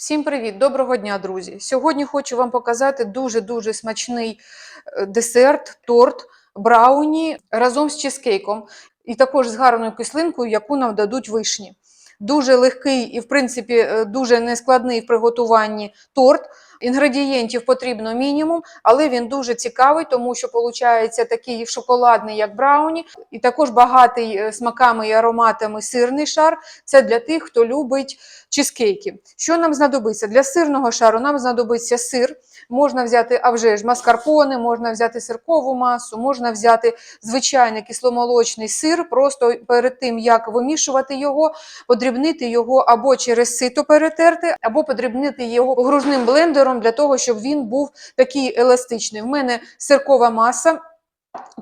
Всім привіт! Доброго дня, друзі! Сьогодні хочу вам показати дуже-дуже смачний е, десерт, торт брауні разом з чизкейком і також з гарною кислинкою, яку нам дадуть вишні. Дуже легкий і, в принципі, е, дуже нескладний в приготуванні торт. Інгредієнтів потрібно мінімум, але він дуже цікавий, тому що виходить такий шоколадний, як брауні, і також багатий е, смаками і ароматами сирний шар. Це для тих, хто любить чизкейки. Що нам знадобиться? Для сирного шару нам знадобиться сир. Можна взяти а вже ж маскарпоне, можна взяти сиркову масу, можна взяти звичайний кисломолочний сир. Просто перед тим, як вимішувати його, подрібнити його або через сито перетерти, або подрібнити його гружним блендером для того, щоб він був такий еластичний. В мене сиркова маса.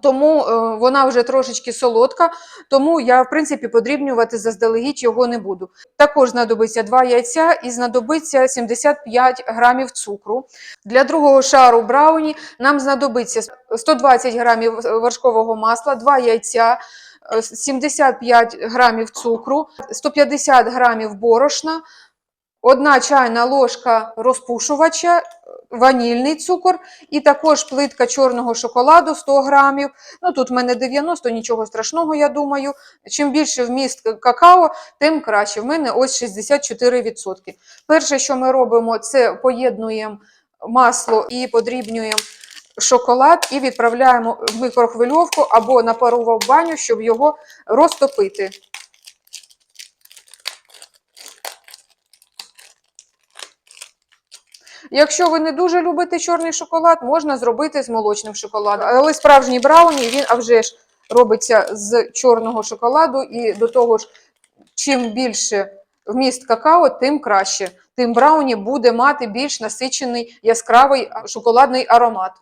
Тому е, вона вже трошечки солодка, тому я, в принципі, подрібнювати заздалегідь його не буду. Також знадобиться 2 яйця і знадобиться 75 грамів цукру. Для другого шару брауні нам знадобиться 120 грамів вершкового масла, 2 яйця, е, 75 грамів цукру, 150 грамів борошна, 1 чайна ложка розпушувача, ванільний цукор і також плитка чорного шоколаду 100 грамів. Ну, тут в мене 90, нічого страшного, я думаю. Чим більше вміст какао, тим краще. В мене ось 64%. Перше, що ми робимо, це поєднуємо масло і подрібнюємо шоколад і відправляємо в мікрохвильовку або на парову баню, щоб його розтопити. Якщо ви не дуже любите чорний шоколад, можна зробити з молочним шоколадом. Але справжній брауні, він а вже ж робиться з чорного шоколаду, і до того ж, чим більше вміст какао, тим краще. Тим брауні буде мати більш насичений яскравий шоколадний аромат.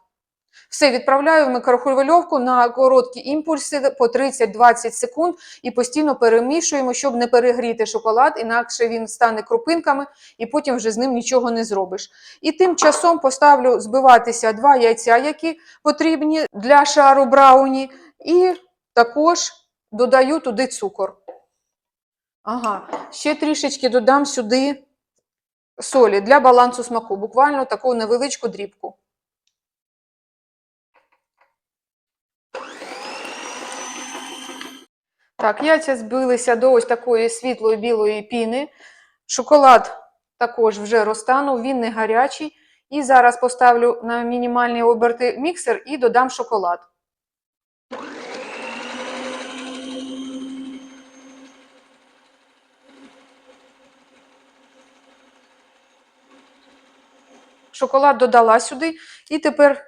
Все, відправляю в мікрохвильовку на короткі імпульси по 30-20 секунд і постійно перемішуємо, щоб не перегріти шоколад, інакше він стане крупинками і потім вже з ним нічого не зробиш. І тим часом поставлю збиватися два яйця, які потрібні для шару брауні, і також додаю туди цукор. Ага, ще трішечки додам сюди солі для балансу смаку, буквально таку невеличку дрібку. Так, яйця збилися до ось такої світлої білої піни. Шоколад також вже розтанув, він не гарячий. І зараз поставлю на мінімальні оберти міксер і додам шоколад. Шоколад додала сюди і тепер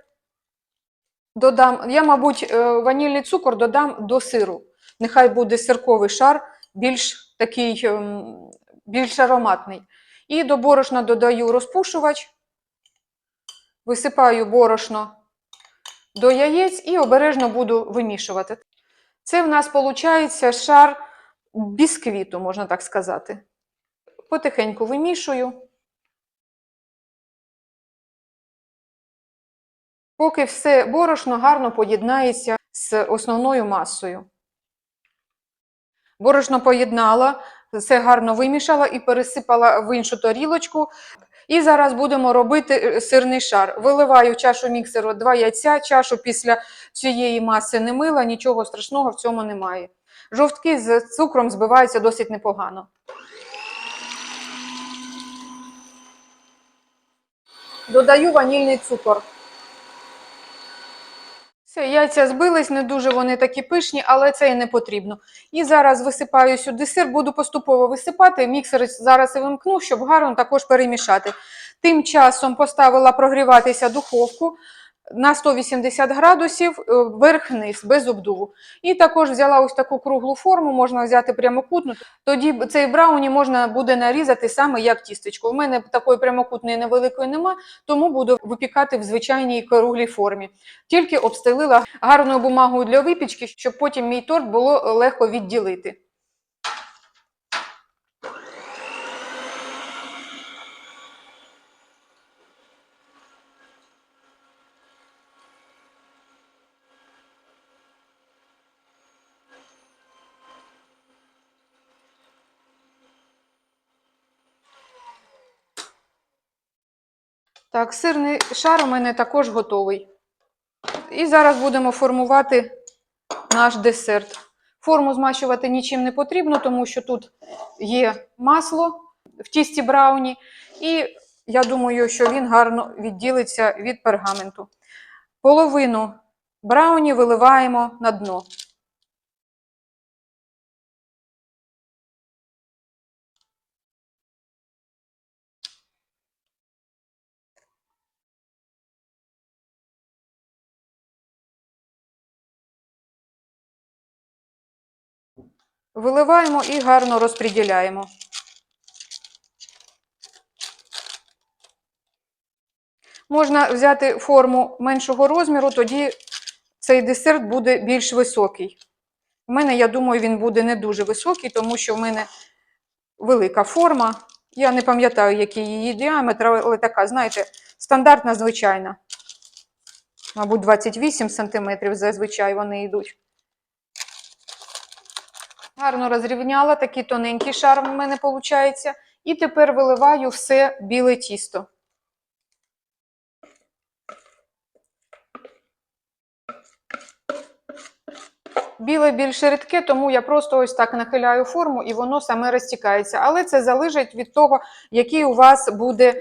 додам, я, мабуть, е, ванільний цукор додам до сиру. Нехай буде сирковий шар, більш такий, ем, більш ароматний. І до борошна додаю розпушувач, висипаю борошно до яєць і обережно буду вимішувати. Це в нас виходить шар бісквіту, можна так сказати. Потихеньку вимішую. Поки все борошно гарно поєднається з основною масою. Борошно поєднала, все гарно вимішала і пересипала в іншу тарілочку. І зараз будемо робити е, сирний шар. Виливаю чашу міксеру два яйця, чашу після цієї маси не мила, нічого страшного в цьому немає. Жовтки з цукром збиваються досить непогано. Додаю ванільний цукор. Все, яйця збились, не дуже вони такі пишні, але це і не потрібно. І зараз висипаю сюди сир, буду поступово висипати. Міксер зараз і вимкну, щоб гарно також перемішати. Тим часом поставила прогріватися духовку на 180 градусів е, вверх-вниз, без обдуву. І також взяла ось таку круглу форму, можна взяти прямокутну. Тоді цей брауні можна буде нарізати саме як тістечко. У мене такої прямокутної невеликої нема, тому буду випікати в звичайній круглій формі. Тільки обстелила гарною бумагою для випічки, щоб потім мій торт було легко відділити. Так, сирний шар у мене також готовий. І зараз будемо формувати наш десерт. Форму змащувати нічим не потрібно, тому що тут є масло в тісті брауні, і я думаю, що він гарно відділиться від пергаменту. Половину брауні виливаємо на дно. Виливаємо і гарно розподіляємо. Можна взяти форму меншого розміру, тоді цей десерт буде більш високий. У мене, я думаю, він буде не дуже високий, тому що в мене велика форма. Я не пам'ятаю, який її діаметр, але така, знаєте, стандартна, звичайна. Мабуть, 28 см зазвичай вони йдуть. Гарно розрівняла, такий тоненький шар в мене виходить. І тепер виливаю все біле тісто. Біле більше рідке, тому я просто ось так нахиляю форму і воно саме розтікається. Але це залежить від того, який у вас буде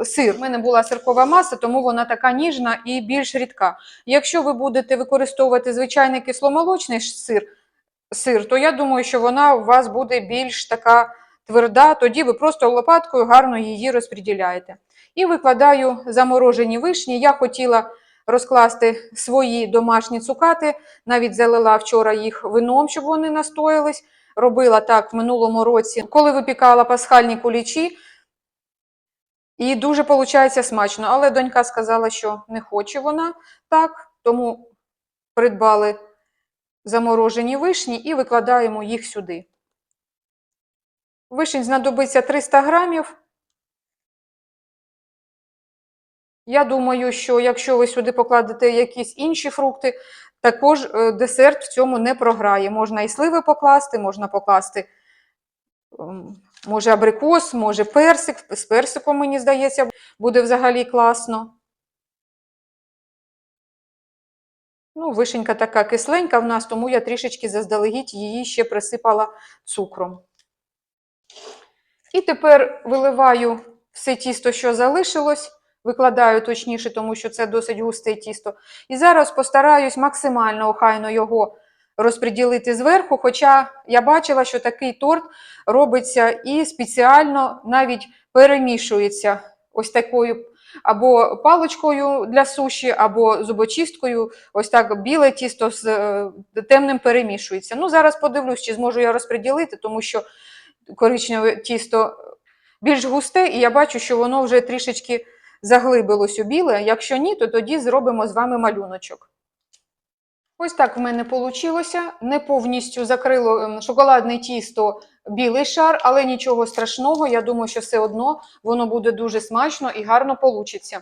е, сир. У мене була сиркова маса, тому вона така ніжна і більш рідка. Якщо ви будете використовувати звичайний кисломолочний сир, сир, то я думаю, що вона у вас буде більш така тверда, тоді ви просто лопаткою гарно її розподіляєте. І викладаю заморожені вишні. Я хотіла розкласти свої домашні цукати, навіть залила вчора їх вином, щоб вони настоялись. Робила так в минулому році, коли випікала пасхальні кулічі. І дуже виходить смачно. Але донька сказала, що не хоче вона так, тому придбали заморожені вишні і викладаємо їх сюди. Вишень знадобиться 300 грамів. Я думаю, що якщо ви сюди покладете якісь інші фрукти, також е, десерт в цьому не програє. Можна і сливи покласти, можна покласти, ем, може, абрикос, може персик. З персиком, мені здається, буде взагалі класно. Ну, вишенька така кисленька в нас, тому я трішечки заздалегідь її ще присипала цукром. І тепер виливаю все тісто, що залишилось, викладаю точніше, тому що це досить густе тісто. І зараз постараюсь максимально охайно його розподілити зверху. Хоча я бачила, що такий торт робиться і спеціально навіть перемішується ось такою або паличкою для суші, або зубочисткою. Ось так біле тісто з е, темним перемішується. Ну, зараз подивлюсь, чи зможу я розподілити, тому що коричневе тісто більш густе, і я бачу, що воно вже трішечки заглибилось у біле. Якщо ні, то тоді зробимо з вами малюночок. Ось так в мене вийшло. Не повністю закрило ем, шоколадне тісто білий шар, але нічого страшного. Я думаю, що все одно воно буде дуже смачно і гарно вийде.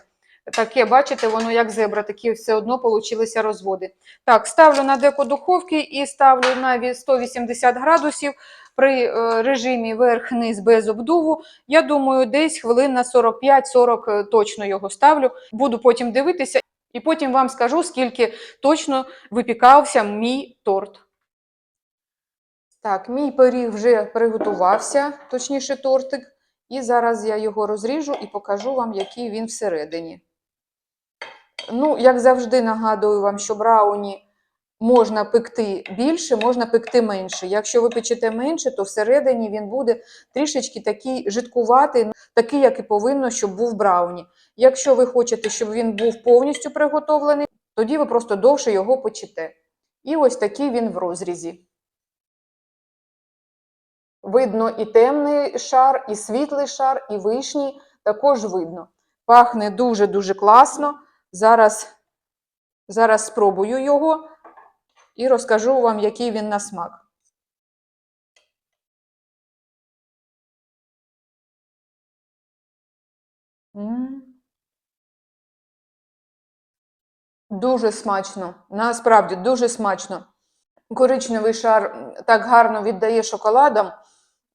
Таке, бачите, воно як зебра, такі все одно получилися розводи. Так, ставлю на деко духовки і ставлю на 180 градусів при е, режимі верх-низ без обдуву. Я думаю, десь хвилин на 45-40 е, точно його ставлю. Буду потім дивитися і потім вам скажу, скільки точно випікався мій торт. Так, мій пиріг вже приготувався, точніше тортик. І зараз я його розріжу і покажу вам, який він всередині. Ну, як завжди, нагадую вам, що брауні можна пекти більше, можна пекти менше. Якщо ви печете менше, то всередині він буде трішечки такий жидкуватий, такий, як і повинно, щоб був брауні. Якщо ви хочете, щоб він був повністю приготовлений, тоді ви просто довше його печете. І ось такий він в розрізі. Видно і темний шар, і світлий шар, і вишній також видно. Пахне дуже-дуже класно. Зараз, зараз спробую його і розкажу вам, який він на смак. Дуже смачно. Насправді дуже смачно. Коричневий шар так гарно віддає шоколадом.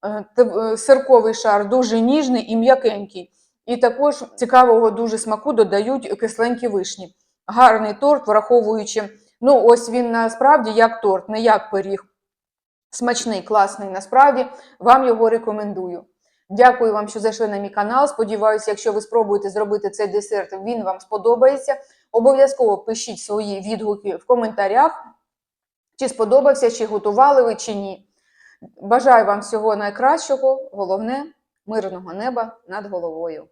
Е, е, Сирковий шар дуже ніжний і м'якенький. І також цікавого дуже смаку додають кисленькі вишні. Гарний торт, враховуючи, ну ось він насправді як торт, не як пиріг. Смачний, класний, насправді вам його рекомендую. Дякую вам, що зайшли на мій канал. Сподіваюся, якщо ви спробуєте зробити цей десерт, він вам сподобається. Обов'язково пишіть свої відгуки в коментарях, чи сподобався, чи готували ви, чи ні. Бажаю вам всього найкращого, головне мирного неба над головою.